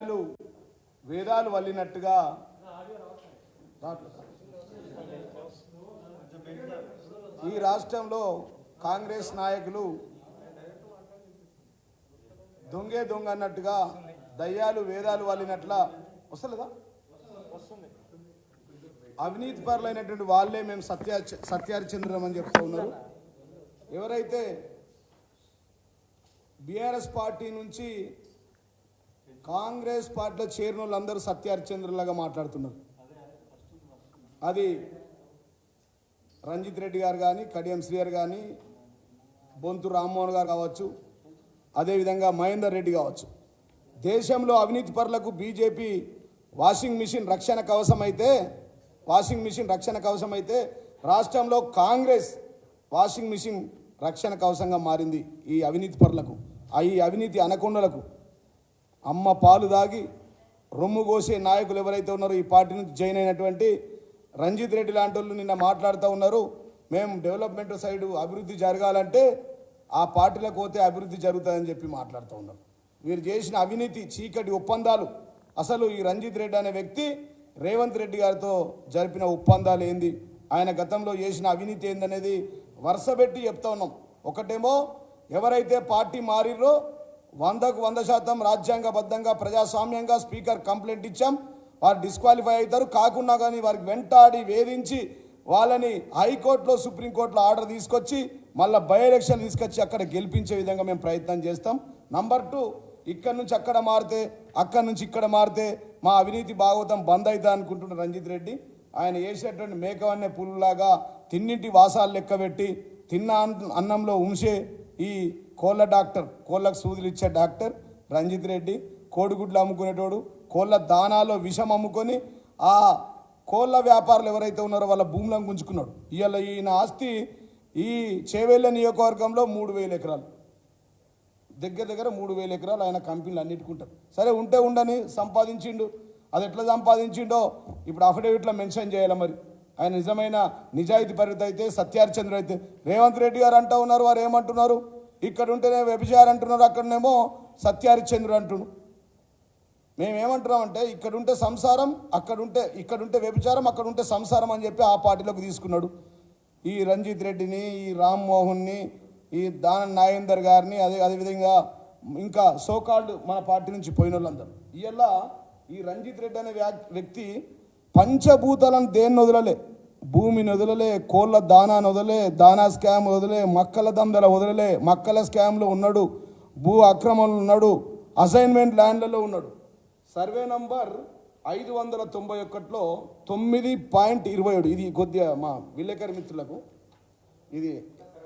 వేదాలు వేదాలు వల్లినట్టుగా ఈ రాష్ట్రంలో కాంగ్రెస్ నాయకులు దొంగే దొంగ అన్నట్టుగా దయ్యాలు వేదాలు వల్లినట్ల వస్తలేదా? అవినీతి పరులైనటువంటి వాళ్ళే మేము సత్య సత్యారిచంద్రం అని చెప్తూ ఉన్నారు. ఎవరైతే బీఆర్ఎస్ పార్టీ నుంచి కాంగ్రెస్ పార్టీలో చేరిన వాళ్ళందరూ సత్యారిచంద్రులాగా మాట్లాడుతున్నారు. అది రంజిత్ రెడ్డి గారు కానీ కడియం శ్రీయర్ కానీ బొంతు రామ్మోహన్ గారు కావచ్చు అదేవిధంగా మహేందర్ రెడ్డి కావచ్చు. దేశంలో అవినీతి పరులకు బీజేపీ వాషింగ్ మిషన్ రక్షణ కవచం అయితే వాషింగ్ మిషన్ రక్షణ కవచం అయితే రాష్ట్రంలో కాంగ్రెస్ వాషింగ్ మిషన్ రక్షణ కవచంగా మారింది ఈ అవినీతి పరులకు ఆ ఈ అవినీతి అనకొండలకు. అమ్మ పాలు దాగి రొమ్ము కోసే నాయకులు ఎవరైతే ఉన్నారో ఈ పార్టీ నుంచి జాయిన్ అయినటువంటి రంజిత్ రెడ్డి లాంటి వాళ్ళు నిన్న మాట్లాడుతూ ఉన్నారు. మేము డెవలప్మెంట్ సైడ్ అభివృద్ధి జరగాలంటే ఆ పార్టీలకు పోతే అభివృద్ధి జరుగుతుందని చెప్పి మాట్లాడుతూ ఉన్నారు. వీరు చేసిన అవినీతి చీకటి ఒప్పందాలు అసలు ఈ రంజిత్ రెడ్డి అనే వ్యక్తి రేవంత్ రెడ్డి గారితో జరిపిన ఒప్పందాలు ఏంది? ఆయన గతంలో చేసిన అవినీతి ఏందనేది వరుసపెట్టి చెప్తా ఉన్నాం. ఒకటేమో ఎవరైతే పార్టీ మారిర్రో వందకు వంద శాతం రాజ్యాంగబద్ధంగా ప్రజాస్వామ్యంగా స్పీకర్ కంప్లైంట్ ఇచ్చాం. వారు డిస్క్వాలిఫై అవుతారు. కాకుండా కానీ వారికి వెంటాడి వేధించి వాళ్ళని హైకోర్టులో సుప్రీంకోర్టులో ఆర్డర్ తీసుకొచ్చి మళ్ళీ బై ఎలక్షన్ తీసుకొచ్చి అక్కడ గెలిపించే విధంగా మేము ప్రయత్నం చేస్తాం. నంబర్ టూ ఇక్కడ నుంచి అక్కడ మారితే అక్కడ నుంచి ఇక్కడ మారితే మా అవినీతి భాగవతం బంద్ అవుతా అనుకుంటున్న రంజిత్ రెడ్డి. ఆయన వేసేటువంటి మేకవన్నే పులులాగా తిన్నింటి వాసాలు లెక్కబెట్టి తిన్న అన్నంలో ఉంచే ఈ కోళ్ళ డాక్టర్ కోళ్ళకు సూదులు ఇచ్చే డాక్టర్ రంజిత్ రెడ్డి కోడిగుడ్లు అమ్ముకునేటోడు కోళ్ళ దానాలో విషం అమ్ముకొని ఆ కోళ్ళ వ్యాపారులు ఎవరైతే ఉన్నారో వాళ్ళ భూములను గుంజుకున్నాడు. ఇవాళ ఈయన ఆస్తి ఈ చేవేళ్ళ నియోజకవర్గంలో మూడు వేల ఎకరాలు. దగ్గర దగ్గర మూడు వేల ఎకరాలు ఆయన కంపెనీలు అన్నిటికుంటారు. సరే ఉంటే ఉండని సంపాదించిండు. అది ఎట్లా సంపాదించిండో ఇప్పుడు అఫిడవిట్లో మెన్షన్ చేయాలి మరి. ఆయన నిజమైన నిజాయితీ పరిత అయితే సత్యారిచంద్ర అయితే రేవంత్ రెడ్డి గారు అంటూ ఉన్నారు వారు ఏమంటున్నారు? ఇక్కడ ఉంటేనే వ్యభిచారు అంటున్నారు అక్కడనేమో సత్యారిచంద్రుడు అంటున్నారు మేమేమంటున్నామంటే ఇక్కడ ఉంటే సంసారం అక్కడ ఉంటే ఇక్కడ ఉంటే వ్యభిచారం అక్కడ ఉంటే సంసారం అని చెప్పి ఆ పార్టీలోకి తీసుకున్నాడు. ఈ రంజిత్ రెడ్డిని ఈ రామ్మోహన్ని ఈ దాన నాగేందర్ గారిని అదే అదేవిధంగా ఇంకా సోకాల్డ్ మన పార్టీ నుంచి పోయిన వాళ్ళందరూ ఇవాళ ఈ రంజిత్ రెడ్డి అనే వ్యక్తి పంచభూతాలను దేన్ని వదలలే. భూమిని వదలలే కోళ్ళ దానా వదలే దానా స్కామ్ వదలే మక్కల దందల వదలలే మక్కల స్కామ్లో ఉన్నాడు భూ అక్రమంలో ఉన్నాడు అసైన్మెంట్ ల్యాండ్లలో ఉన్నాడు. సర్వే నంబర్ ఐదు వందల తొంభై ఒకటిలో తొమ్మిది పాయింట్ ఇరవై ఏడు. ఇది కొద్దిగా మా విలేకరి మిత్రులకు ఇది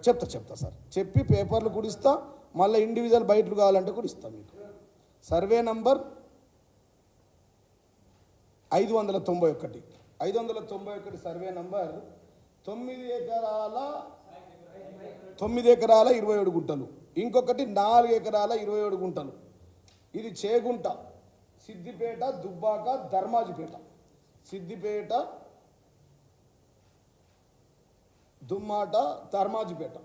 చెప్తా చెప్తా సార్. చెప్పి పేపర్లు కూడా ఇస్తా మళ్ళీ ఇండివిజువల్ బయటకు కావాలంటే కూడా ఇస్తాం మీకు. సర్వే నంబర్ ఐదు వందల తొంభై ఒకటి. ఐదు వందల తొంభై ఒకటి సర్వే నంబర్ తొమ్మిది ఎకరాల తొమ్మిది ఎకరాల ఇరవై ఏడు గుంటలు. ఇంకొకటి నాలుగు ఎకరాల ఇరవై ఏడు గుంటలు. ఇది చేగుంట సిద్దిపేట దుబ్బాక ధర్మాజిపేట. సిద్దిపేట దుమ్మాట ధర్మాజిపేట.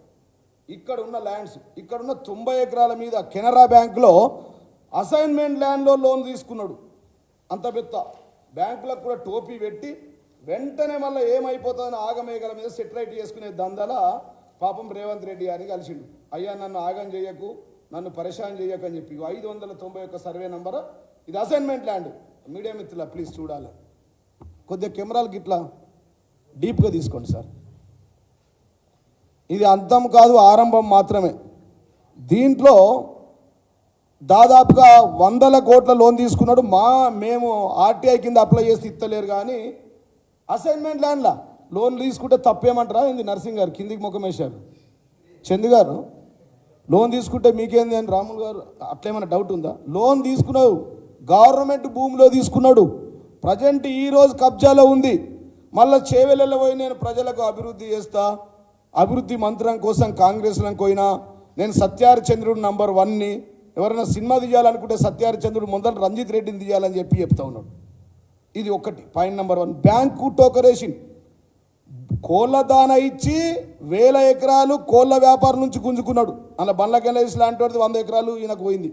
ఇక్కడ ఉన్న ల్యాండ్స్ ఇక్కడ ఉన్న తొంభై ఎకరాల మీద కెనరా బ్యాంకులో అసైన్మెంట్ ల్యాండ్లో లోన్ తీసుకున్నాడు. అంత పెద్ద. బ్యాంకులకు కూడా టోపీ పెట్టి వెంటనే మళ్ళీ ఏమైపోతుందని ఆగమేఘల మీద సెటిలైట్ చేసుకునే దందల పాపం రేవంత్ రెడ్డి గారిని కలిసిండు. అయ్యా నన్ను ఆగం చేయకు నన్ను పరేషాన్ చేయకు అని చెప్పి. ఐదు వందల తొంభై ఒక్క సర్వే నంబర్ ఇది అసైన్మెంట్ ల్యాండ్. మీడియా మిత్రుల ప్లీజ్ చూడాలి. కొద్దిగా కెమెరాలకి ఇట్లా డీప్గా తీసుకోండి సార్. ఇది అంతం కాదు ఆరంభం మాత్రమే. దీంట్లో దాదాపుగా వందల కోట్ల లోన్ తీసుకున్నాడు. మా మేము ఆర్టీఐ కింద అప్లై చేస్తే ఇస్తలేరు కానీ అసైన్మెంట్ ల్యాండ్లా లోన్ తీసుకుంటే తప్పేమంటారా? ఏంది నర్సింగ్ గారు? కిందికి ముఖం వేశారు. చందు గారు లోన్ తీసుకుంటే మీకేంది అని రాములు గారు అట్లేమైనా డౌట్ ఉందా? లోన్ తీసుకున్నావు గవర్నమెంట్ భూమిలో తీసుకున్నాడు. ప్రజెంట్ ఈ రోజు కబ్జాలో ఉంది. మళ్ళీ చేవెళ్ళలో పోయి నేను ప్రజలకు అభివృద్ధి చేస్తా. అభివృద్ధి మంత్రం కోసం కాంగ్రెస్లో పోయినా నేను సత్యారచంద్రుడు నంబర్ వన్ని ఎవరైనా సినిమా తీయాలనుకుంటే సత్యారచంద్రుడు ముందర రంజిత్ రెడ్డిని తీయాలని చెప్పి చెప్తా ఉన్నాడు. ఇది ఒకటి. పాయింట్ నెంబర్ వన్ బ్యాంకు టోకరేషన్. కోళ్ళ దాన ఇచ్చి వేల ఎకరాలు కోళ్ళ వ్యాపారం నుంచి గుంజుకున్నాడు. అలా బండ్ల గణేష్ లాంటి వాడిది వంద ఎకరాలు ఈయనకు పోయింది.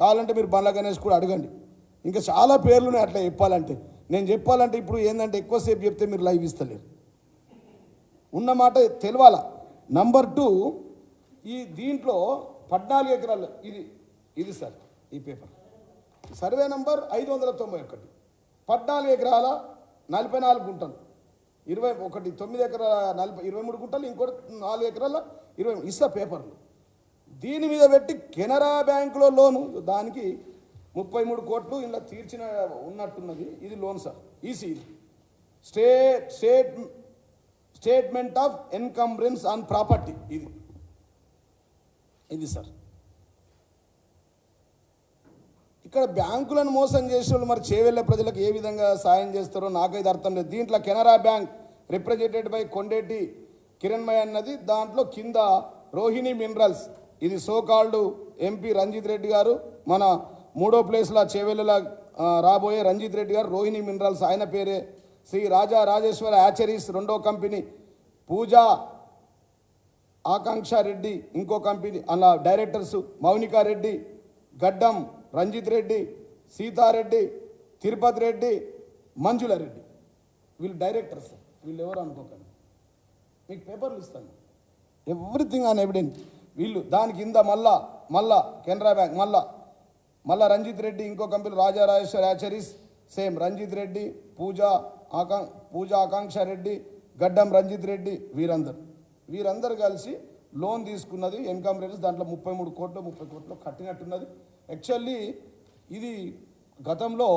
కావాలంటే మీరు బండ్ల గణేష్ కూడా అడగండి. ఇంకా చాలా పేర్లు ఉన్నాయి అట్లా చెప్పాలంటే. నేను చెప్పాలంటే ఇప్పుడు ఏంటంటే ఎక్కువసేపు చెప్తే మీరు లైవ్ ఇస్తలేరు. ఉన్న మాట తెలవాల? నంబర్ టూ ఈ దీంట్లో పద్నాలుగు ఎకరాలు. ఇది ఇది సార్ ఈ పేపర్ సర్వే నంబర్ ఐదు వందల తొంభై ఒకటి. పద్నాలుగు ఎకరాల నలభై నాలుగు గుంటలు. ఇరవై ఒకటి తొమ్మిది ఎకరాల నలభై ఇరవై మూడు గుంటలు ఇంకోటి నాలుగు ఎకరాల ఇరవై ఇస్తా పేపర్లు. దీని మీద పెట్టి కెనరా బ్యాంకులో లోను దానికి ముప్పై మూడు కోట్లు ఇలా తీర్చిన ఉన్నట్టున్నది. ఇది loan sir EC stay state state statement of encumbrance on property ఇది. ఇది సార్. ఇక్కడ బ్యాంకులను మోసం చేసిన వాళ్ళు మరి చేవెళ్ళ ప్రజలకు ఏ విధంగా సాయం చేస్తారో నాకైతే అర్థం లేదు. దీంట్లో Canara bank represented by Kondeti Kiranmai అన్నది. దాంట్లో కింద రోహిణి మినరల్స్ ఇది so called MP Ranjith Reddy గారు మన మూడో ప్లేస్లో చేవెళ్ళలా రాబోయే రంజిత్ రెడ్డి గారు రోహిణి మినరల్స్ ఆయన పేరే శ్రీ రాజా రాజేశ్వర యాచరీస్ రెండో కంపెనీ పూజా ఆకాంక్ష రెడ్డి ఇంకో కంపెనీ అలా డైరెక్టర్స్ మౌనికా రెడ్డి గడ్డం రంజిత్ రెడ్డి సీతారెడ్డి తిరుపతి రెడ్డి మంజుల రెడ్డి వీళ్ళు డైరెక్టర్స్. వీళ్ళు ఎవరు అనుకోకండి. మీకు పేపర్లు ఇస్తాను. Everything on evidence. వీళ్ళు దాని కింద మళ్ళా మళ్ళా కెనరా బ్యాంక్ మళ్ళా మళ్ళా రంజిత్ రెడ్డి ఇంకో company Raja Rajeshwar hatcheries same Ranjith Reddy Pooja ఆకాం Pooja Akanksha Reddy Gaddam Ranjith Reddy వీరందరూ. వీరందరూ కలిసి లోన్ తీసుకున్నది ఇన్కమ్ రేట్స్ దాంట్లో ముప్పై మూడు కోట్లు ముప్పై కోట్లు కట్టినట్టున్నది. యాక్చువల్లీ ఇది గతంలో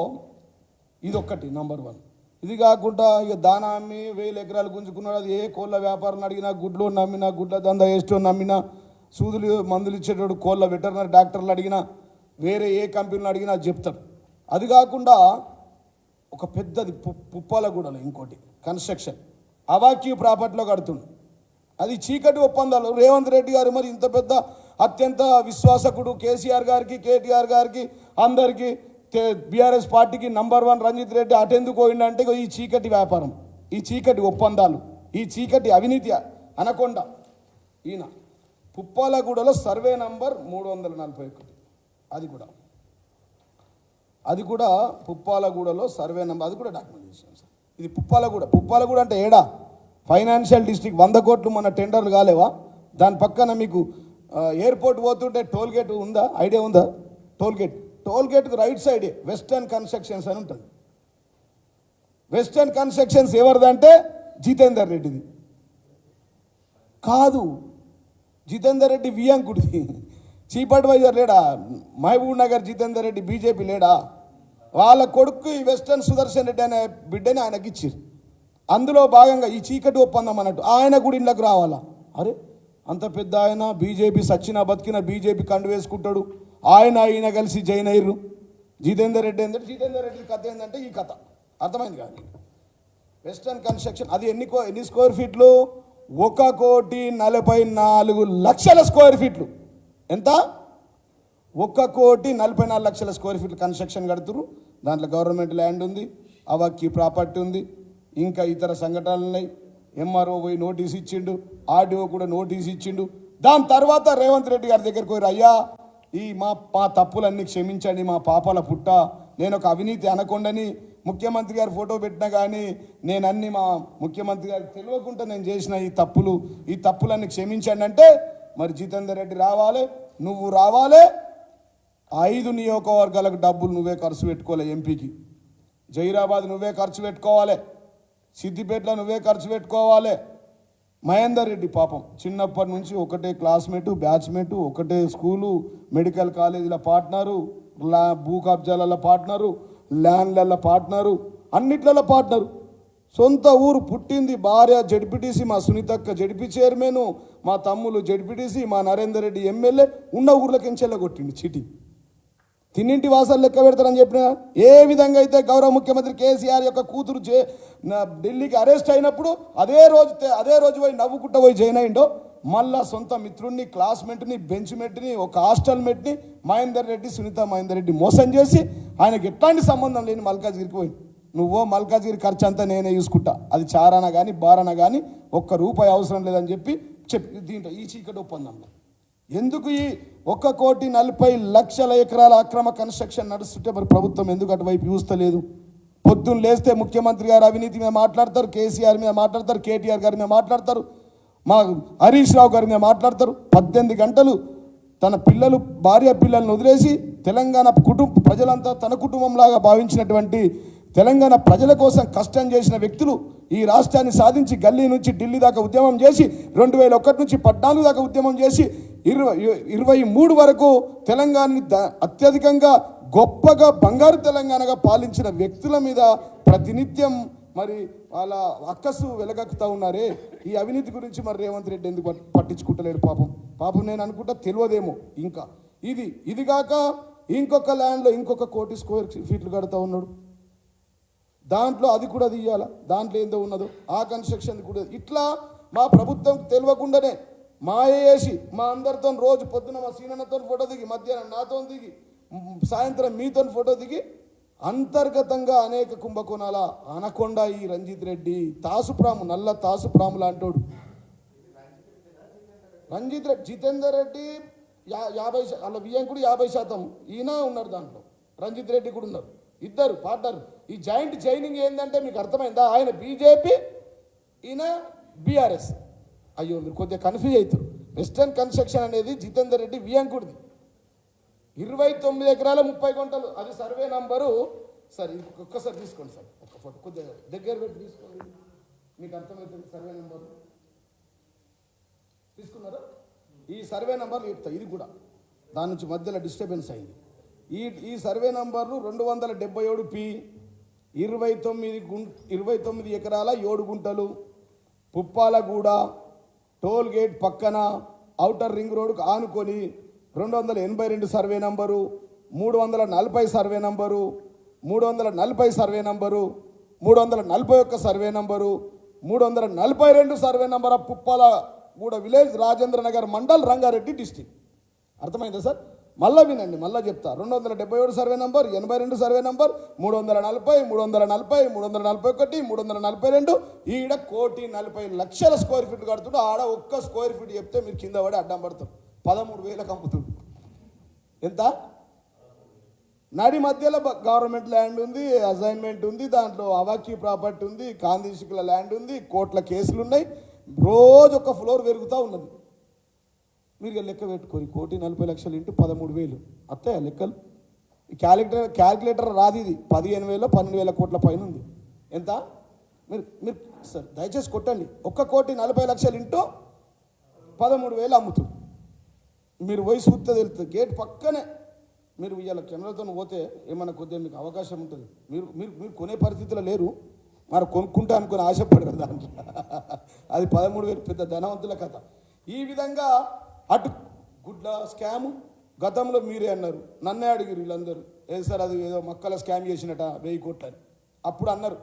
ఇది ఒక్కటి నంబర్ వన్ ఇది కాకుండా ఇక దానా అమ్మి వేల ఎకరాలు గుంజుకున్నాడు. అది ఏ కోళ్ళ వ్యాపారం అడిగినా గుడ్లు నమ్మినా గుడ్ల దందా వేస్టో నమ్మినా సూదులు మందులు ఇచ్చేటోడు కోళ్ళ వెటర్నరీ డాక్టర్లు అడిగినా వేరే ఏ కంపెనీలు అడిగినా చెప్తాడు. అది కాకుండా ఒక పెద్దది పుప్పాల గూడలు ఇంకోటి కన్స్ట్రక్షన్. అవాక్యూ ప్రాపర్టీలో కడుతుండు. అది చీకటి ఒప్పందాలు. రేవంత్ రెడ్డి గారు మరి ఇంత పెద్ద అత్యంత విశ్వాసకుడు కేసీఆర్ గారికి కేటీఆర్ గారికి అందరికీ బీఆర్ఎస్ పార్టీకి నంబర్ వన్ రంజిత్ రెడ్డి అటెందుకు పోయిందంటే ఈ చీకటి వ్యాపారం ఈ చీకటి ఒప్పందాలు ఈ చీకటి అవినీతి అనకొండ. ఈయన పుప్పాలగూడలో సర్వే నంబర్ మూడు వందల నలభై ఒకటి. అది కూడా. అది కూడా పుప్పాలగూడలో సర్వే నంబర్ అది కూడా డాక్యుమెంటేషన్ సార్. ఇది పుప్పాలగూడ పుప్పాలగూడ అంటే ఏడా? ఫైనాన్షియల్ డిస్ట్రిక్ట్ వంద కోట్లు మన టెండర్లు కాలేవా? దాని పక్కన మీకు ఎయిర్పోర్ట్ పోతుంటే టోల్ గేట్ ఉందా? ఐడియా ఉందా? టోల్ గేట్ టోల్ గేట్కు రైట్ సైడే వెస్టర్న్ కన్స్ట్రక్షన్స్ అని ఉంటుంది. వెస్టర్న్ కన్స్ట్రక్షన్స్ ఎవరిదంటే జితేందర్ రెడ్డిది. కాదు జితేందర్ రెడ్డి వియాంకుడిది చీఫ్ అడ్వైజర్ లేడా? మహబూబ్ నగర్ జితేందర్ రెడ్డి బీజేపీ లేడా? వాళ్ళ కొడుకు ఈ వెస్టర్న్ సుదర్శన్ రెడ్డి అనే బిడ్డని ఆయనకి ఇచ్చారు అందులో భాగంగా ఈ చీకటి ఒప్పందం అన్నట్టు ఆయన కూడా ఇండ్లకు రావాలా? అరే అంత పెద్ద ఆయన బీజేపీ సచ్చిన బతికిన బీజేపీ కండు వేసుకుంటాడు. ఆయన ఆయన కలిసి జైన్ అయ్యారు జితేందర్ రెడ్డి ఏంటంటే జితేందర్ రెడ్డి కథ ఏంటంటే ఈ కథ. అర్థమైంది కానీ వెస్టర్న్ కన్స్ట్రక్షన్ అది ఎన్ని కో- ఎన్ని స్క్వేర్ ఫీట్లు ఒక కోటి నలభై నాలుగు లక్షల స్క్వేర్ ఫీట్లు ఎంత? ఒక్క కోటి నలభై నాలుగు లక్షల స్క్వేర్ ఫీట్లు కన్స్ట్రక్షన్ కడుతురు దాంట్లో గవర్నమెంట్ ల్యాండ్ ఉంది అవక్కి ప్రాపర్టీ ఉంది. ఇంకా ఇతర సంఘటనలు ఉన్నాయి ఎంఆర్ఓ పోయి నోటీస్ ఇచ్చిండు ఆర్డీఓ కూడా నోటీస్ ఇచ్చిండు. దాని తర్వాత రేవంత్ రెడ్డి గారి దగ్గరికి పోయారు అయ్యా ఈ మా మా తప్పులన్నీ క్షమించండి మా పాపాల పుట్ట. నేను ఒక అవినీతి అనకుండని ముఖ్యమంత్రి గారు ఫోటో పెట్టినా కానీ నేను అన్ని మా ముఖ్యమంత్రి గారికి తెలియకుండా నేను చేసిన ఈ తప్పులు ఈ తప్పులన్నీ క్షమించండి అంటే మరి జితేందర్ రెడ్డి రావాలి నువ్వు రావాలి. ఐదు నియోజకవర్గాలకు డబ్బులు నువ్వే ఖర్చు పెట్టుకోవాలి ఎంపీకి. జైరాబాద్ నువ్వే ఖర్చు పెట్టుకోవాలి. సిద్దిపేటలో నువ్వే ఖర్చు పెట్టుకోవాలి. మహేందర్ రెడ్డి పాపం. చిన్నప్పటి నుంచి ఒకటే క్లాస్మేటు బ్యాచ్మేటు ఒకటే స్కూలు మెడికల్ కాలేజీల పార్ట్నరు లా భూ కబ్జాలలో పార్ట్నరు ల్యాండ్లలో పార్ట్నరు అన్నిట్లలో పార్ట్నరు. సొంత ఊరు పుట్టింది భార్య జడ్పీటీసీ మా సునీతక్క జడ్పీ చైర్మన్ మా తమ్ములు జడ్పీటీసీ మా నరేందర్ రెడ్డి ఎమ్మెల్యే ఉన్న ఊర్లకించెల్ల కొట్టింది చీటీ. తిన్నింటి వాసాలు లెక్క పెడతారని చెప్పిన ఏ విధంగా అయితే గౌరవ ముఖ్యమంత్రి కేసీఆర్ యొక్క కూతురు చే- ఢిల్లీకి అరెస్ట్ అయినప్పుడు అదే రోజు అదే రోజు పోయి నవ్వుకుంటూ పోయి జాయిన్ అయిండో మళ్ళా సొంత మిత్రుడిని క్లాస్మేట్ని బెంచ్ మెట్ని ఒక హాస్టల్ మెట్ని మహేందర్ రెడ్డి సునీత మహేందర్ రెడ్డి మోసం చేసి ఆయనకి ఎట్లాంటి సంబంధం లేని మల్కాజ్గిరికి పోయి నువ్వో మల్కాజ్గిరి ఖర్చు అంతా నేనే చూసుకుంటా. అది చారాన కానీ బారాన కానీ ఒక్క రూపాయి అవసరం లేదని చెప్పి చెప్పి దీంట్లో ఈ చీకటి ఒప్పందంలో. ఎందుకు ఈ ఒక్క కోటి నలభై లక్షల ఎకరాల అక్రమ కన్స్ట్రక్షన్ నడుస్తుంటే మరి ప్రభుత్వం ఎందుకు అటువైపు చూస్తలేదు పొద్దున్న లేస్తే ముఖ్యమంత్రి గారు అవినీతి మీద మాట్లాడతారు కేసీఆర్ మీద మాట్లాడతారు కేటీఆర్ గారి మీద మాట్లాడతారు మా హరీష్ రావు గారి మీద మాట్లాడతారు. పద్దెనిమిది గంటలు తన పిల్లలు భార్య పిల్లల్ని వదిలేసి తెలంగాణ కుటుంబ ప్రజలంతా తన కుటుంబంలాగా భావించినటువంటి తెలంగాణ ప్రజల కోసం కష్టం చేసిన వ్యక్తులు ఈ రాష్ట్రాన్ని సాధించి గల్లీ నుంచి ఢిల్లీ దాకా ఉద్యమం చేసి రెండు వేల ఒకటి నుంచి పద్నాలుగు దాకా ఉద్యమం చేసి ఇరవై ఇరవై మూడు వరకు తెలంగాణని అత్యధికంగా గొప్పగా బంగారు తెలంగాణగా పాలించిన వ్యక్తుల మీద ప్రతినిత్యం మరి వాళ్ళ అక్కసు వెలగక్కుతా ఉన్నారే. ఈ అవినీతి గురించి మరి రేవంత్ రెడ్డి ఎందుకు పట్టించుకుంటలేడు పాపం? పాపం నేను అనుకుంటా తెలియదేమో ఇంకా. ఇది ఇది కాక ఇంకొక ల్యాండ్లో ఇంకొక కోటి స్క్వేర్ ఫీట్లు కడతా ఉన్నాడు. దాంట్లో అది కూడా తీయాల? దాంట్లో ఏందో ఉన్నదో? ఆ కన్స్ట్రక్షన్ కూడా. ఇట్లా మా ప్రభుత్వం తెలియకుండానే మాయేసి మా అందరితో రోజు పొద్దున మా సీనన్నతో ఫోటో దిగి మధ్యాహ్నం నాతో దిగి సాయంత్రం మీతో ఫోటో దిగి అంతర్గతంగా అనేక కుంభకోణాల అనకొండ ఈ రంజిత్ రెడ్డి తాసుప్రాము నల్ల తాసుప్రాము లాంటోడు. రంజిత్ రెడ్డి జితేందర్ రెడ్డి యా యాభై అలా బియ్యం కూడా యాభై శాతం. ఈయన ఉన్నారు దాంట్లో. రంజిత్ రెడ్డి కూడా ఉన్నారు. ఇద్దరు పార్ట్నర్. ఈ జాయింట్ జైనింగ్ ఏంటంటే మీకు అర్థమైందా? ఆయన బీజేపీ ఈయన బీఆర్ఎస్. అయ్యో మీరు కొద్దిగా కన్ఫ్యూజ్ అవుతారు వెస్టర్న్ కన్స్ట్రక్షన్ అనేది జితేందర్ రెడ్డి వియంకుడిది. ఇరవై తొమ్మిది ఎకరాల ముప్పై గుంటలు. అది సర్వే నంబరు సార్ ఇది ఒక్కసారి తీసుకోండి సార్. ఒక్క ఫోటో కొద్దిగా దగ్గర పెట్టి తీసుకోండి. మీకు అర్థమవుతుంది సర్వే నెంబర్ తీసుకున్నారా? ఈ సర్వే నెంబర్ చెప్తా ఇది కూడా. దాని నుంచి మధ్యలో డిస్టర్బెన్స్ అయింది. ఈ ఈ సర్వే నంబర్లు రెండు వందల డెబ్బై ఏడు పి ఇరవై తొమ్మిది గుం ఇరవై తొమ్మిది ఎకరాల ఏడు గుంటలు. పుప్పాలగూడ టోల్ గేట్ పక్కన ఔటర్ రింగ్ రోడ్కు ఆనుకొని రెండు వందల ఎనభై రెండు సర్వే నంబరు మూడు వందల నలభై సర్వే నంబరు మూడు వందల నలభై సర్వే నంబరు మూడు వందల నలభై ఒక్క సర్వే నంబరు మూడు వందల నలభై రెండు survey number Puppalaguda village Rajendranagar mandal Rangareddy district. అర్థమైందా సార్? మళ్ళా వినండి మళ్ళా చెప్తా. రెండు వందల డెబ్బై ఏడు సర్వే నంబర్ ఎనభై రెండు సర్వే నంబర్ మూడు వందల నలభై మూడు వందల నలభై మూడు వందల నలభై ఒకటి మూడు వందల నలభై రెండు ఈడ కోటి నలభై లక్షల స్క్వేర్ ఫీట్ కడుతుడు. ఆడ ఒక్క స్క్వేర్ ఫీట్ చెప్తే మీరు కింద పడి అడ్డం పడతారు. పదమూడు వేలకు అమ్ముతుండు. ఎంత? నడి మధ్యలో గవర్నమెంట్ ల్యాండ్ ఉంది అసైన్మెంట్ ఉంది దాంట్లో అవాకీ ప్రాపర్టీ ఉంది కాందీశికుల ల్యాండ్ ఉంది కోట్ల కేసులు ఉన్నాయి రోజు ఒక ఫ్లోర్ పెరుగుతూ ఉన్నది. మీరు ఇక లెక్క పెట్టుకోరు కోటి నలభై లక్షలు ఇంటూ పదమూడు వేలు. అత్తయ్య లెక్కలు? క్యాలిక్యులేటర్ క్యాలిక్యులేటర్ రాదు ఇది. పదిహేను వేల పన్నెండు వేల కోట్ల పైన ఉంది. ఎంత? మీరు మీరు సార్ దయచేసి కొట్టండి. ఒక్క కోటి నలభై లక్షలు ఇంటూ పదమూడు వేలు అమ్ముతుంది మీరు పోయి చూస్తే తెలుస్తుంది. గేట్ పక్కనే మీరు ఇవాళ కెమెరాతో పోతే ఏమన్నా కొద్దిగా మీకు అవకాశం ఉంటుంది. మీరు మీరు మీరు కొనే పరిస్థితిలో లేరు. మరి కొనుక్కుంటా అనుకుని ఆశపడరు దాంట్లో. అది పదమూడు వేలు పెద్ద ధనవంతుల కథ. ఈ విధంగా అటు గుడ్ల స్కాము గతంలో మీరే అన్నారు. నన్నే అడిగిరు వీళ్ళందరూ. ఏది సార్ అది ఏదో మక్కల స్కామ్ చేసినట వెయ్యి కోట్లని. అప్పుడు అన్నారు.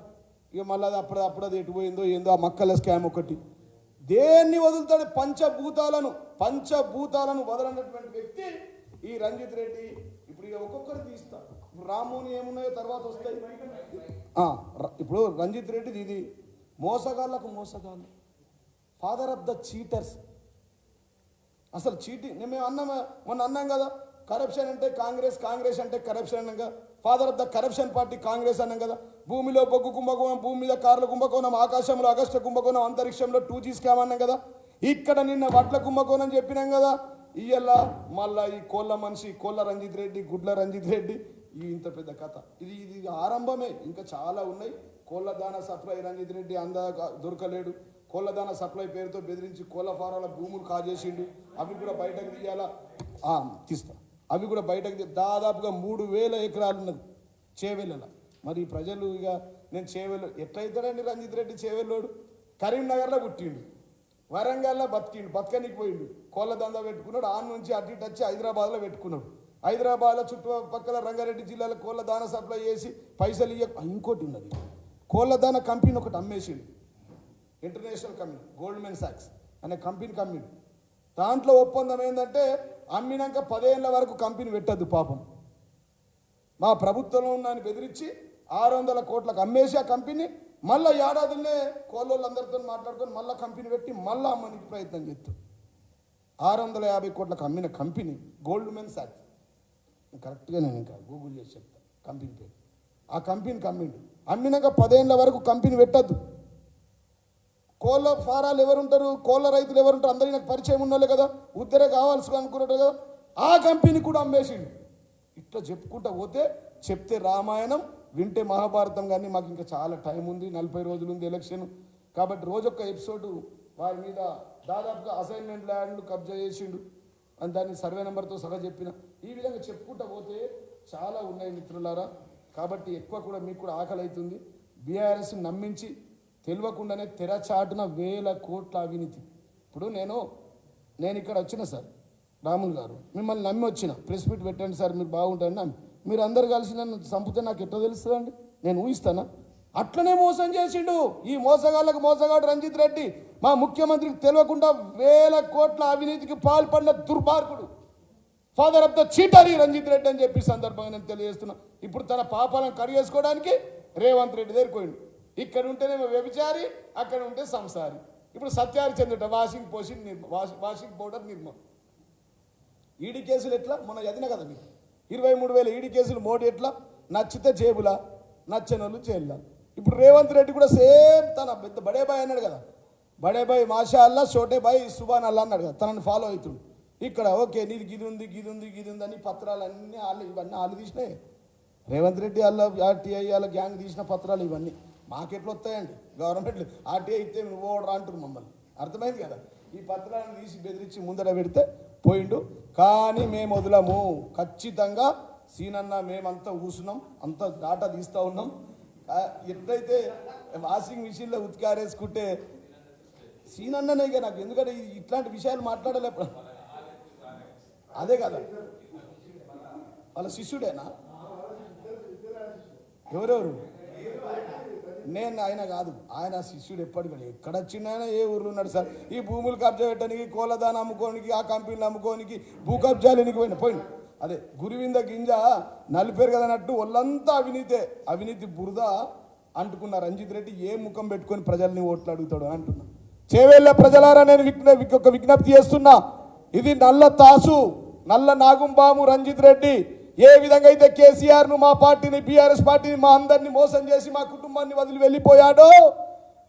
ఇక మళ్ళీ అది అప్పుడు అప్పుడు అది ఎటు పోయిందో ఏందో ఆ మక్కల స్కామ్ ఒకటి. దేన్ని వదులుతాడు? పంచభూతాలను. పంచభూతాలను వదలనటువంటి వ్యక్తి ఈ రంజిత్ రెడ్డి. ఇప్పుడు ఇక ఒక్కొక్కరు తీస్తా. రాముని రామోని ఏమున్నాయో తర్వాత వస్తాయి. ఇప్పుడు రంజిత్ రెడ్డిది ఇది మోసగాళ్ళకు మోసగాళ్ళు. ఫాదర్ ఆఫ్ ద చీటర్స్ అసలు చీటింగ్ మేము అన్నాం మొన్న అన్నాం కదా కరప్షన్ అంటే కాంగ్రెస్ కాంగ్రెస్ అంటే కరప్షన్ అన్నాం father of the corruption party Congress అన్నాం కదా. భూమిలో బొగ్గు కుంభకోణం భూమి మీద కార్ల కుంభకోణం ఆకాశంలో అగస్ట కుంభకోణం అంతరిక్షంలో టూ జీ కదా. ఇక్కడ నిన్న వడ్ల కుంభకోణం చెప్పినాం కదా. ఇయ్యల్ల మళ్ళా ఈ కోళ్ళ మనిషి కోళ్ళ రంజిత్ రెడ్డి గుడ్ల రంజిత్ రెడ్డి ఈ ఇంత పెద్ద కథ. ఇది ఇది ఆరంభమే. ఇంకా చాలా ఉన్నాయి. కోళ్ళ దాన సప్లై రంజిత్ రెడ్డి అందా దొరకలేడు. కోళ్ళ దాన సప్లై పేరుతో బెదిరించి కోళ్ళ ఫారాల భూములు కాజేసిండు. అవి కూడా బయటకు తీయాలా? తీస్తా. అవి కూడా బయటకు తీ- దాదాపుగా మూడు వేల ఎకరాలు ఉన్నది చేవెళ్ళ మరి ప్రజలు ఇక నేను చేవెళ్ళు ఎట్లయితాడండి రంజిత్ రెడ్డి చేవెళ్ళోడు? కరీంనగర్లో పుట్టిండు. వరంగల్లో బతికిండు బతకనికి పోయిండు. కోళ్ళ దందా పెట్టుకున్నాడు ఆన్ నుంచి అటు ఇటు వచ్చి హైదరాబాద్లో పెట్టుకున్నాడు. హైదరాబాద్లో చుట్టుపక్కల రంగారెడ్డి జిల్లాలో కోళ్ళ దాన సప్లై చేసి పైసలు ఇయ్య ఇంకోటి ఉన్నది. కోళ్ళ దాన కంపెనీ ఒకటి అమ్మేసిండు. ఇంటర్నేషనల్ కంపెనీ గోల్డ్మెన్ సాక్స్ అనే కంపెనీ కంపెనీ దాంట్లో ఒప్పందం ఏంటంటే అమ్మినాక పదేళ్ళ వరకు కంపెనీ పెట్టద్దు పాపం. మా ప్రభుత్వంలో ఉన్నాను బెదిరించి ఆరు వందల కోట్లకు అమ్మేసి ఆ కంపెనీ మళ్ళీ ఏడాదిలే కోళ్ళోళ్ళందరితో మాట్లాడుకొని మళ్ళీ కంపెనీ పెట్టి మళ్ళీ అమ్మనికి ప్రయత్నం చేస్తాం. ఆరు వందల యాభై కోట్లకు అమ్మిన కంపెనీ గోల్డ్ మెన్ సాక్స్ కరెక్ట్గా నేను ఇంకా గూగుల్ చేసి చెప్తాను కంపెనీ పేరు. ఆ కంపెనీకి అమ్మిండు అమ్మినాక పదేళ్ళ వరకు కంపెనీ పెట్టద్దు. కోళ్ళ ఫారాలు ఎవరుంటారు? కోళ్ళ రైతులు ఎవరుంటారు? అందరికీ నాకు పరిచయం ఉన్నోళ్ళే కదా? ఉద్దరే కావాల్సి అనుకున్నట్టు కదా? ఆ కంపెనీ కూడా అమ్మేసిండు. ఇట్లా చెప్పుకుంటా పోతే చెప్తే రామాయణం వింటే మహాభారతం కానీ మాకు ఇంకా చాలా టైం ఉంది నలభై రోజులు ఉంది ఎలక్షన్ కాబట్టి రోజొక్క ఎపిసోడ్ వారి మీద దాదాపుగా అసైన్మెంట్ ల్యాండ్ కబ్జా చేసిండు. అని దాన్ని సర్వే నెంబర్తో సహా చెప్పిన. ఈ విధంగా చెప్పుకుంటా పోతే చాలా ఉన్నాయి మిత్రులారా. కాబట్టి ఎక్కువ కూడా మీకు కూడా ఆకలి అవుతుంది బీఆర్ఎస్ నమ్మించి తెలియకుండానే తెరచాటున వేల కోట్ల అవినీతి. ఇప్పుడు నేను నేను ఇక్కడ వచ్చిన సార్ రాములు గారు మిమ్మల్ని నమ్మి వచ్చిన ప్రెస్ మీట్ పెట్టండి సార్ మీరు బాగుంటారని నమ్మి. మీరు అందరు కలిసి నన్ను చంపితే నాకు ఎట్లా తెలుస్తుందండి? నేను ఊహిస్తానా? అట్లనే మోసం చేసిండు ఈ మోసగాళ్ళకు మోసగాడు రంజిత్ రెడ్డి. మా ముఖ్యమంత్రికి తెలియకుండా వేల కోట్ల అవినీతికి పాల్పడిన దుర్మార్గుడు. Father of the cheatery Ranjith Reddy అని చెప్పి సందర్భంగా నేను తెలియజేస్తున్నా. ఇప్పుడు తన పాపాలను కడిగేసుకోవడానికి రేవంత్ రెడ్డి దగ్గరికి పోయిండు. ఇక్కడ ఉంటేనేమో వ్యభిచారి అక్కడ ఉంటే సంసారి. ఇప్పుడు సత్యారి చెందుట washing poaching Nirma washing powder Nirma. ED కేసులు ఎట్లా? మొన్న చదివిన కదా మీకు. ఇరవై మూడు వేల ఈడీ కేసులు మోడీ ఎట్లా? నచ్చితే జేబులా నచ్చనోళ్ళు జైల్లో ఇప్పుడు రేవంత్ రెడ్డి కూడా సేమ్ తన పెద్ద బడేబాయ్ అన్నాడు కదా. బడేబాయ్ మాషా అల్లా షోటే బాయ్ సుబాన్ అల్లా అన్నాడు కదా. తనని ఫాలో అవుతుండు ఇక్కడ ఓకే నీది గిది ఉంది గిది ఉంది గిది ఉంది అని పత్రాలు అన్నీ వాళ్ళు ఇవన్నీ వాళ్ళు తీసినాయి. రేవంత్ రెడ్డి వాళ్ళ ఆర్టీఐ వాళ్ళ గ్యాంగ్ తీసిన పత్రాలు ఇవన్నీ. మాకెట్లు వస్తాయండి. గవర్నమెంట్ ఆర్టీఐ ఇస్తే నువ్వు ఓడరా అంటారు మమ్మల్ని. అర్థమైంది కదా? ఈ పత్రాలను తీసి బెదిరించి ముందర పెడితే పోయిండు. కానీ మేము వదలము. ఖచ్చితంగా సీనన్న మేమంతా కూసున్నాం అంత డాటా తీస్తూ ఉన్నాం. ఆ, ఎట్లయితే వాషింగ్ మిషన్లో ఉతికారేసుకుంటే సీనన్ననే ఇక నాకు. ఎందుకంటే ఇట్లాంటి విషయాలు మాట్లాడలేప్పుడు అదే కదా? వాళ్ళ శిష్యుడేనా? ఎవరెవరు? నేను ఆయన కాదు ఆయన శిష్యుడు ఎప్పటికీ ఎక్కడ వచ్చిన ఆయన ఏ ఊర్లో ఉన్నాడు సార్? ఈ భూములు కబ్జా పెట్టడానికి కోళ్ళదాన అమ్ముకోనికి ఆ కంపెనీలు అమ్ముకోనికి భూ కబ్జాలు ఎనికి పోయిన పోయిన అదే గురివింద గింజ నలిపేరు కదనట్టు ఒళ్ళంతా అవినీతే అవినీతి బురద అంటుకున్న రంజిత్ రెడ్డి ఏ ముఖం పెట్టుకొని ప్రజల్ని ఓట్లు అడుగుతాడు అంటున్నా. చేవేళ్ళ ప్రజలారా నేను విజ్ఞ ఒక విజ్ఞప్తి చేస్తున్నా. ఇది నల్ల తాసు నల్ల నాగుంబాము రంజిత్ రెడ్డి. ఏ విధంగా అయితే కేసీఆర్ను మా పార్టీని బీఆర్ఎస్ పార్టీని మా అందరిని మోసం చేసి మా కుటుంబాన్ని వదిలి వెళ్ళిపోయాడో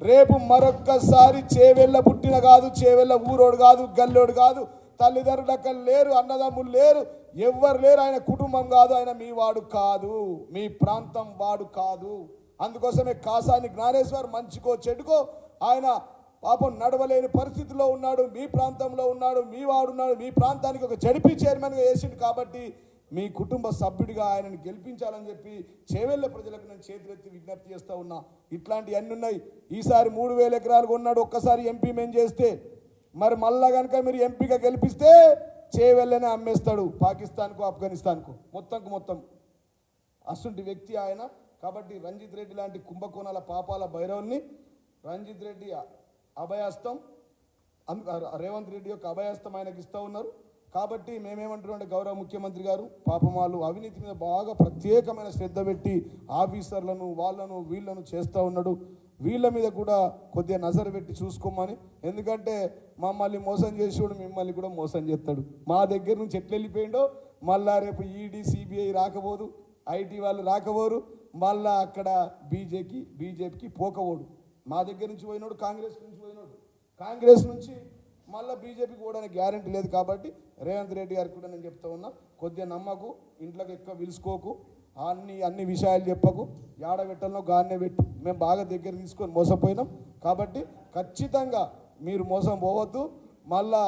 రేపు మరొక్కసారి చేవెళ్ళ పుట్టిన కాదు చేవెళ్ళ ఊరోడు కాదు గల్లోడు కాదు తల్లిదండ్రులు అక్కడ లేరు అన్నదమ్ములు లేరు ఎవ్వరు లేరు ఆయన కుటుంబం కాదు ఆయన మీ వాడు కాదు మీ ప్రాంతం వాడు కాదు. అందుకోసమే కాసాని జ్ఞానేశ్వర్ మంచికో చెడుకో ఆయన పాపం నడవలేని పరిస్థితిలో ఉన్నాడు మీ ప్రాంతంలో ఉన్నాడు మీ వాడున్నాడు మీ ప్రాంతానికి ఒక జడిపి చైర్మన్గా వేసిండు కాబట్టి మీ కుటుంబ సభ్యుడిగా ఆయనను గెలిపించాలని చెప్పి చేవెళ్ళ ప్రజలకు నేను చేతులెత్తి విజ్ఞప్తి చేస్తూ ఉన్నా. ఇట్లాంటివి అన్ని ఉన్నాయి. ఈసారి మూడు వేల ఎకరాలు కొన్నాడు ఒక్కసారి ఎంపీ మేము చేస్తే. మరి మళ్ళా కనుక మీరు ఎంపీగా గెలిపిస్తే చేవెళ్ళనే అమ్మేస్తాడు పాకిస్తాన్కు ఆఫ్ఘనిస్తాన్కు. మొత్తంకు మొత్తం. అసంటి వ్యక్తి ఆయన. కాబట్టి రంజిత్ రెడ్డి లాంటి కుంభకోణాల పాపాల భైరవుల్ని రంజిత్ రెడ్డి అభయాస్తం రేవంత్ రెడ్డి యొక్క అభయాస్తం ఆయనకి ఇస్తూ ఉన్నారు. కాబట్టి మేమేమంటున్నాం గౌరవ ముఖ్యమంత్రి గారు పాపం వాళ్ళు అవినీతి మీద బాగా ప్రత్యేకమైన శ్రద్ధ పెట్టి ఆఫీసర్లను వాళ్ళను వీళ్ళను చేస్తూ ఉన్నాడు. వీళ్ళ మీద కూడా కొద్దిగా నజరు పెట్టి చూసుకోమని. ఎందుకంటే మమ్మల్ని మోసం చేసేవాడు మిమ్మల్ని కూడా మోసం చేస్తాడు. మా దగ్గర నుంచి ఎట్లా వెళ్ళిపోయిండో మళ్ళా రేపు ఈడీ సిబిఐ రాకపోదు ఐటీ వాళ్ళు రాకపోరు మళ్ళా అక్కడ బీజేపీకి బీజేపీకి పోకపోడు. మా దగ్గర నుంచి పోయినోడు కాంగ్రెస్ నుంచి పోయినోడు. కాంగ్రెస్ నుంచి మళ్ళీ బీజేపీకి కూడా గ్యారంటీ లేదు కాబట్టి రేవంత్ రెడ్డి గారికి కూడా నేను చెప్తా ఉన్నా కొద్దిగా నమ్మకు ఇంట్లోకి ఎక్కువ పిలుచుకోకు అన్ని అన్ని విషయాలు చెప్పకు యాడ పెట్టాలనో గాన్నే పెట్టు. మేము బాగా దగ్గర తీసుకొని మోసపోయినాం కాబట్టి ఖచ్చితంగా మీరు మోసం పోవద్దు. మళ్ళా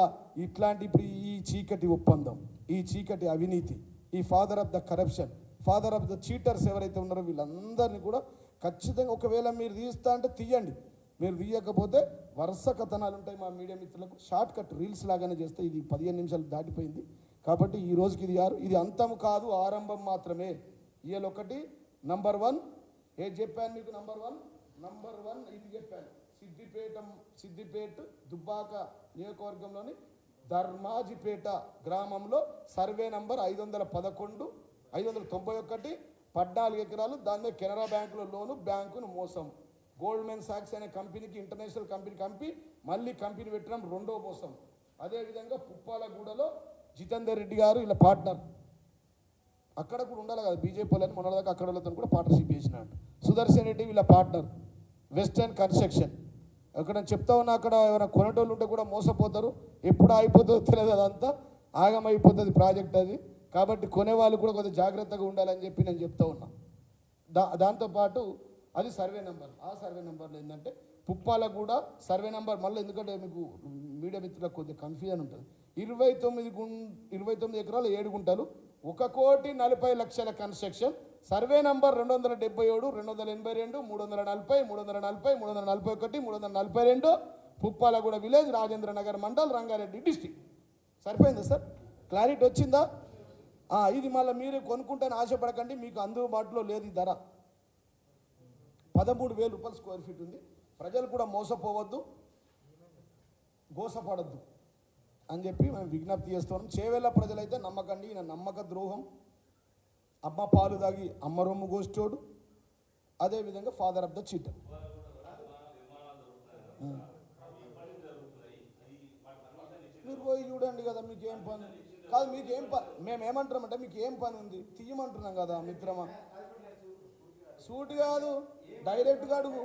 ఇట్లాంటి ఇప్పుడు ఈ చీకటి ఒప్పందం ఈ చీకటి అవినీతి ఈ father of the corruption father of the cheaters ఎవరైతే ఉన్నారో వీళ్ళందరినీ కూడా ఖచ్చితంగా ఒకవేళ మీరు తీస్తా అంటే తీయండి. మీరు తీయకపోతే వరుస కథనాలు ఉంటాయి మా మీడియా మిత్రులకు. షార్ట్ కట్ రీల్స్ లాగానే చేస్తే ఇది పదిహేను నిమిషాలు దాటిపోయింది. కాబట్టి ఈ రోజుకి ఇది ఆరు ఇది అంతం కాదు ఆరంభం మాత్రమే. ఇవాళ ఒకటి నంబర్ వన్. ఏది చెప్పాను మీకు నంబర్ వన్? నంబర్ వన్ ఇది చెప్పాను. సిద్దిపేట సిద్దిపేట దుబ్బాక నియోజకవర్గంలోని ధర్మాజిపేట గ్రామంలో సర్వే నంబర్ ఐదు వందల పదకొండు ఐదు వందల తొంభై ఒకటి పద్నాలుగు ఎకరాలు. దాని మీద కెనరా బ్యాంకులో లోను బ్యాంకును మోసం. గోల్డ్ మెన్ సాక్స్ అనే కంపెనీకి ఇంటర్నేషనల్ కంపెనీ కంపి మళ్ళీ కంపెనీ పెట్టడం రెండో మోసం అదేవిధంగా పుప్పాలగూడలో జితేందర్ రెడ్డి గారు ఇలా పార్ట్నర్. అక్కడ కూడా ఉండాలి కదా బీజేపీ వాళ్ళని మొన్నదాకా అక్కడ వాళ్ళతో కూడా పార్ట్నర్షిప్ చేసినాడు. సుదర్శన్ రెడ్డి వీళ్ళ పార్ట్నర్ వెస్టర్న్ కన్స్ట్రక్షన్. అక్కడ చెప్తా ఉన్నా అక్కడ ఏమైనా కొనేటోళ్ళు ఉంటే కూడా మోసపోతారు. ఎప్పుడు అయిపోతుందో తెలియదు అదంతా. ఆగమైపోతుంది ప్రాజెక్ట్ అది. కాబట్టి కొనేవాళ్ళు కూడా కొంచెం జాగ్రత్తగా ఉండాలని చెప్పి నేను చెప్తా ఉన్నా. దా దాంతోపాటు అది సర్వే నెంబర్. ఆ సర్వే నెంబర్లో ఏంటంటే పుప్పాల కూడా సర్వే నెంబర్. మళ్ళీ ఎందుకంటే మీకు మీడియా మిత్రులకు కొద్దిగా కన్ఫ్యూజన్ ఉంటుంది. ఇరవై తొమ్మిది గుం ఇరవై తొమ్మిది ఎకరాలు ఏడు గుంటలు. ఒక కోటి నలభై లక్షల కన్స్ట్రక్షన్. సర్వే నంబర్ రెండు వందల డెబ్బై ఏడు రెండు వందల ఎనభై రెండు మూడు వందల నలభై మూడు వందల నలభై మూడు వందల నలభై ఒకటి మూడు వందల నలభై రెండు పుప్పాలగూడ విలేజ్ రాజేంద్ర నగర్ మండల్ రంగారెడ్డి డిస్టిక్ సరిపోయిందా సార్? క్లారిటీ వచ్చిందా? ఇది మళ్ళీ మీరు కొనుక్కుంటాను ఆశపడకండి. మీకు అందుబాటులో లేదు ఈ ధర. పదమూడు వేల రూపాయలు స్క్వేర్ ఫీట్ ఉంది. ప్రజలు కూడా మోసపోవద్దు గోసపడద్దు అని చెప్పి మేము విజ్ఞప్తి చేస్తున్నాం. చేవేళ్ళ ప్రజలైతే నమ్మకండి ఈయన నమ్మక ద్రోహం. అమ్మ పాలు తాగి అమ్మ రొమ్ము గోస్టోడు అదేవిధంగా ఫాదర్ ఆఫ్ ద చీటర్ మీరు పోయి చూడండి కదా మీకు ఏం పని? కాదు మీకు ఏం పని మేము ఏమంటున్నామంటే మీకు ఏం పని ఉంది? తీయమంటున్నాం కదా మిత్రమా. సూట్ కాదు. డైరెక్ట్గా అడుగు.